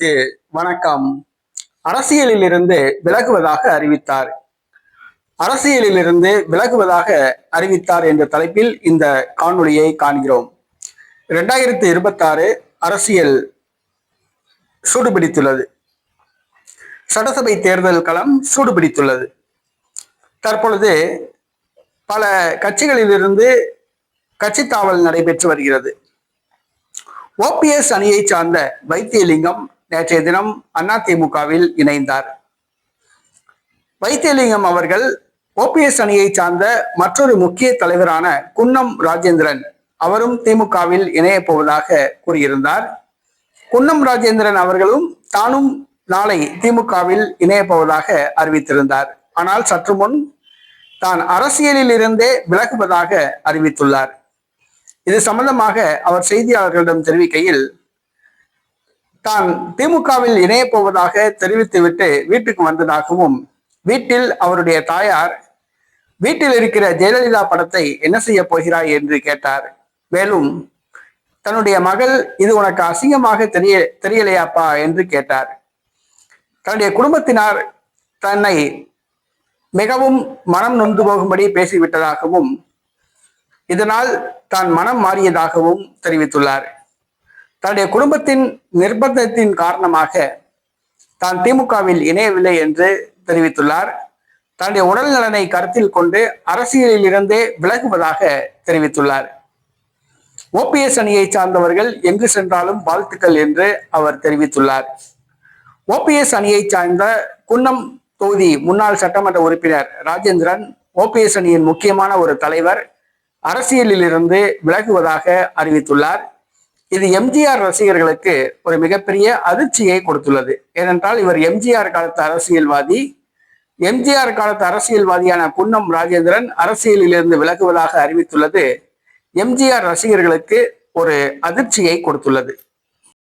நேயர்களுக்கு வணக்கம். அரசியலிலிருந்து விலகுவதாக அறிவித்தார். அரசியலிலிருந்து விலகுவதாக அறிவித்தார் என்ற தலைப்பில் இந்த காணொளியை காண்கிறோம். இரண்டாயிரத்தி இருபத்தாறு அரசியல் சூடுபிடித்துள்ளது. சட்டசபை தேர்தல் களம் சூடுபிடித்துள்ளது. தற்பொழுது பல கட்சிகளிலிருந்து கட்சி தாவல் நடைபெற்று வருகிறது. ஓபிஎஸ் அணியை சார்ந்த வைத்தியலிங்கம் நேற்றைய தினம் அதிமுகவில் இணைந்தார். வைத்தியலிங்கம் அவர்கள் ஓபிஎஸ் அணியை சார்ந்த மற்றொரு முக்கிய தலைவரான குன்னம் ராஜேந்திரன் அவரும் திமுகவில் இணையப் போவதாக கூறியிருந்தார். குன்னம் ராஜேந்திரன் அவர்களும் தானும் நாளை திமுகவில் இணையப் போவதாக அறிவித்திருந்தார். ஆனால் சற்று முன் தான் அரசியலில் இருந்தே விலகுவதாக அறிவித்துள்ளார். இது சம்பந்தமாக அவர் செய்தியாளர்களிடம் தெரிவிக்கையில் தான் திமுகவில் இணையப் போவதாக தெரிவித்துவிட்டு வீட்டுக்கு வந்ததாகவும் வீட்டில் அவருடைய தாயார் வீட்டில் இருக்கிற ஜெயலலிதா படத்தை என்ன செய்ய போகிறாய் என்று கேட்டார். மேலும் தன்னுடைய மகள் இது உனக்கு அசிங்கமாக தெரிய தெரியலையாப்பா? என்று கேட்டார். தன்னுடைய குடும்பத்தினார் தன்னை மிகவும் மனம் நொந்து போகும்படி பேசிவிட்டதாகவும் இதனால் தான் மனம் மாறியதாகவும் தெரிவித்துள்ளார். தன்னுடைய குடும்பத்தின் நிர்பந்தத்தின் காரணமாக தான் திமுகவில் இணையவில்லை என்று தெரிவித்துள்ளார். தன்னுடைய உடல் நலனை கருத்தில் கொண்டு அரசியலில் இருந்தே விலகுவதாக தெரிவித்துள்ளார். ஓபிஎஸ் அணியை சார்ந்தவர்கள் எங்கு சென்றாலும் வாழ்த்துக்கள் என்று அவர் தெரிவித்துள்ளார். ஓபிஎஸ் அணியை சார்ந்த குன்னம் தொகுதி முன்னாள் சட்டமன்ற உறுப்பினர் ராஜேந்திரன் ஓபிஎஸ் அணியின் முக்கியமான ஒரு தலைவர் அரசியலில் இருந்து விலகுவதாக அறிவித்துள்ளார். இது எம்ஜிஆர் ரசிகர்களுக்கு ஒரு மிகப்பெரிய அதிர்ச்சியை கொடுத்துள்ளது. ஏனென்றால் இவர் எம்ஜிஆர் காலத்து அரசியல்வாதி. எம்ஜிஆர் காலத்து அரசியல்வாதியான குன்னம் ராஜேந்திரன் அரசியலிலிருந்து விலகுவதாக அறிவித்துள்ளது. எம்ஜிஆர் ரசிகர்களுக்கு ஒரு அதிர்ச்சியை கொடுத்துள்ளது.